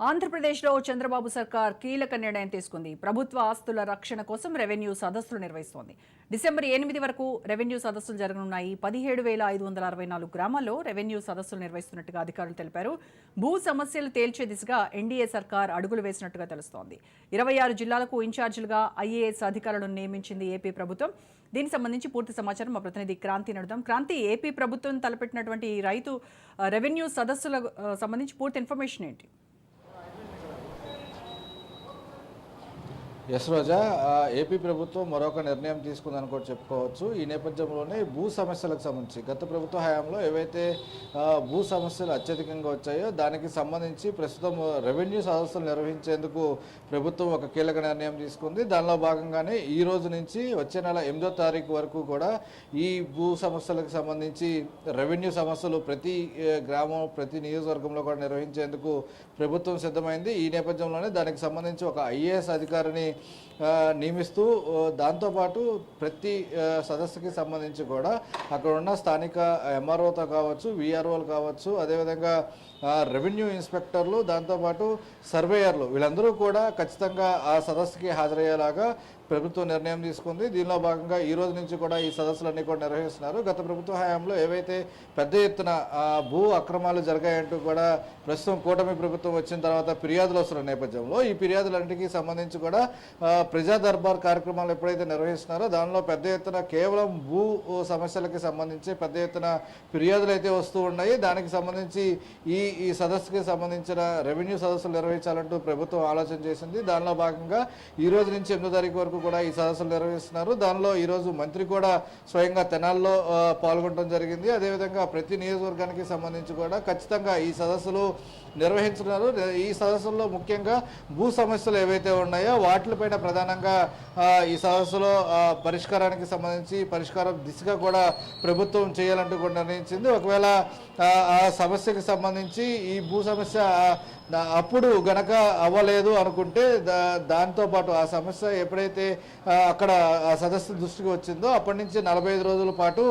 ఆంధ్రప్రదేశ్లో చంద్రబాబు సర్కార్ కీలక నిర్ణయం తీసుకుంది. ప్రభుత్వ ఆస్తుల రక్షణ కోసం రెవెన్యూ సదస్సులు నిర్వహిస్తోంది. డిసెంబర్ ఎనిమిది వరకు రెవెన్యూ సదస్సులు జరగనున్నాయి. పదిహేడు వేల ఐదు వందల అరవై నాలుగు గ్రామాల్లో రెవెన్యూ సదస్సులు నిర్వహిస్తున్నట్టుగా అధికారులు తెలిపారు. భూ సమస్యలు తేల్చే దిశగా ఎన్డీఏ సర్కార్ అడుగులు వేసినట్టుగా తెలుస్తోంది. ఇరవై ఆరు జిల్లాలకు ఇన్ఛార్జీలుగా ఐఏఎస్ అధికారులను నియమించింది ఏపీ ప్రభుత్వం. దీనికి సంబంధించి పూర్తి సమాచారం మా ప్రతినిధి క్రాంతి నడుదాం క్రాంతి ఏపీ ప్రభుత్వం తలపెట్టినటువంటి ఈ రైతు రెవెన్యూ సదస్సుల సంబంధించి పూర్తి ఇన్ఫర్మేషన్ ఏంటి? ఎస్ రోజా ఏపీ ప్రభుత్వం మరొక నిర్ణయం తీసుకుందని కూడా చెప్పుకోవచ్చు. ఈ నేపథ్యంలోనే భూ సమస్యలకు సంబంధించి గత ప్రభుత్వ హయాంలో ఏవైతే భూ సమస్యలు అత్యధికంగా వచ్చాయో దానికి సంబంధించి ప్రస్తుతం రెవెన్యూ సదస్సులు నిర్వహించేందుకు ప్రభుత్వం ఒక కీలక నిర్ణయం తీసుకుంది. దానిలో భాగంగానే ఈ రోజు నుంచి వచ్చే నెల ఎనిమిదో తారీఖు వరకు కూడా ఈ భూ సమస్యలకు సంబంధించి రెవెన్యూ సమస్యలు ప్రతి గ్రామం ప్రతి నియోజకవర్గంలో కూడా నిర్వహించేందుకు ప్రభుత్వం సిద్ధమైంది. ఈ నేపథ్యంలోనే దానికి సంబంధించి ఒక ఐఏఎస్ అధికారిని నియమిస్తూ దాంతోపాటు ప్రతి సదస్సుకి సంబంధించి కూడా అక్కడ ఉన్న స్థానిక ఎంఆర్ఓతో కావచ్చు విఆర్ఓలు కావచ్చు అదేవిధంగా రెవెన్యూ ఇన్స్పెక్టర్లు దాంతోపాటు సర్వేయర్లు వీళ్ళందరూ కూడా ఖచ్చితంగా ఆ సదస్సుకి హాజరయ్యేలాగా ప్రభుత్వం నిర్ణయం తీసుకుంది. దీనిలో భాగంగా ఈ రోజు నుంచి కూడా ఈ సదస్సులన్నీ కూడా నిర్వహిస్తున్నారు. గత ప్రభుత్వ హయాంలో ఏవైతే పెద్ద ఎత్తున భూ అక్రమాలు జరిగాయంటూ కూడా ప్రస్తుతం కూటమి ప్రభుత్వం వచ్చిన తర్వాత ఫిర్యాదులు వస్తున్న నేపథ్యంలో ఈ ఫిర్యాదులన్నిటికీ సంబంధించి కూడా ప్రజా దర్బార్ కార్యక్రమాలు ఎప్పుడైతే నిర్వహిస్తున్నారో దానిలో పెద్ద ఎత్తున కేవలం భూ సమస్యలకి సంబంధించి పెద్ద ఎత్తున ఫిర్యాదులు అయితే వస్తూ ఉన్నాయి. దానికి సంబంధించి ఈ ఈ సదస్సుకి సంబంధించిన రెవెన్యూ సదస్సులు నిర్వహించాలంటూ ప్రభుత్వం ఆలోచన చేసింది. దానిలో భాగంగా ఈ రోజు నుంచి ఎనిమిదో తారీఖు వరకు కూడా ఈ సదస్సులు నిర్వహిస్తున్నారు. దానిలో ఈ రోజు మంత్రి కూడా స్వయంగా తెనాల్లో పాల్గొనడం జరిగింది. అదేవిధంగా ప్రతి నియోజకవర్గానికి సంబంధించి కూడా ఖచ్చితంగా ఈ సదస్సులు నిర్వహించున్నారు ఈ సదస్సుల్లో ముఖ్యంగా భూ సమస్యలు ఏవైతే ఉన్నాయో వాటిపైన ప్రధానంగా ఈ సదస్సులో పరిష్కారానికి సంబంధించి పరిష్కారం దిశగా కూడా ప్రభుత్వం చేయాలంటూ కూడా నిర్ణయించింది. ఒకవేళ ఆ, సమస్యకి సంబంధించి ఈ భూ సమస్య అప్పుడు గనక అవ్వలేదు అనుకుంటే దా దాంతో పాటు ఆ సమస్య ఎప్పుడైతే అక్కడ ఆ సదస్సు దృష్టికి వచ్చిందో అప్పటి నుంచి నలభై ఐదు రోజుల పాటు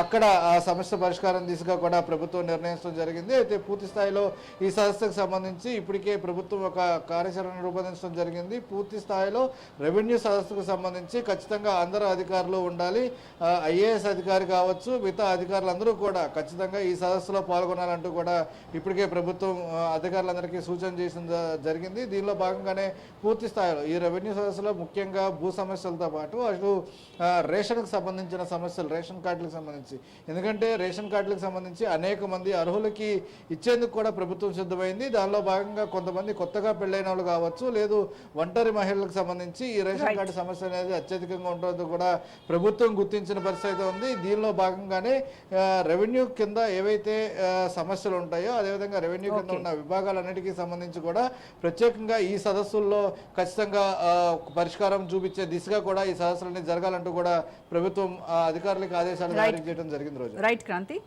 అక్కడ ఆ సమస్య పరిష్కారం దిశగా కూడా ప్రభుత్వం నిర్ణయించడం జరిగింది. అయితే పూర్తి స్థాయిలో ఈ సదస్సుకు సంబంధించి ఇప్పటికే ప్రభుత్వం ఒక కార్యాచరణ రూపొందించడం జరిగింది. పూర్తి స్థాయిలో రెవెన్యూ సదస్సుకు సంబంధించి ఖచ్చితంగా అందరూ అధికారులు ఉండాలి. ఐఏఎస్ అధికారి కావచ్చు మిగతా అధికారులందరూ కూడా ఖచ్చితంగా ఈ సదస్సులో పాల్గొనాలంటూ కూడా ఇప్పటికే ప్రభుత్వం అధికారులందరికీ సూచన చేసిన జరిగింది. దీనిలో భాగంగానే పూర్తి స్థాయిలో ఈ రెవెన్యూ సదస్సులో ముఖ్యంగా భూ సమస్యలతో పాటు అటు రేషన్కు రేషన్కి సంబంధించిన సమస్యలు రేషన్ కార్డులకు సంబంధించి. ఎందుకంటే రేషన్ కార్డులకు సంబంధించి అనేక మంది అర్హులకి ఇచ్చేందుకు కూడా ప్రభుత్వం సిద్ధమైంది. దానిలో భాగంగా కొంతమంది కొత్తగా పెళ్ళైన వాళ్ళు కావచ్చు లేదు ఒంటరి మహిళలకు సంబంధించి ఈ రేషన్ కార్డు సమస్య అనేది అత్యధికంగా ఉంటుందో కూడా ప్రభుత్వం గుర్తించిన పరిస్థితి ఉంది. దీనిలో భాగంగానే రెవెన్యూ కింద ఏవైతే సమస్యలు ఉంటాయో అదేవిధంగా రెవెన్యూ కింద ఉన్న విభాగాలన్నిటికీ సంబంధించి కూడా ప్రత్యేకంగా ఈ సదస్సుల్లో ఖచ్చితంగా పరిష్కారం చూపించే దిశగా కూడా ఈ సదస్సులన్నీ జరగాలంటూ కూడా ప్రభుత్వం అధికారులకు ఆదేశాలు జారీ చేయడం జరిగింది రోజు. రైట్ క్రాంతి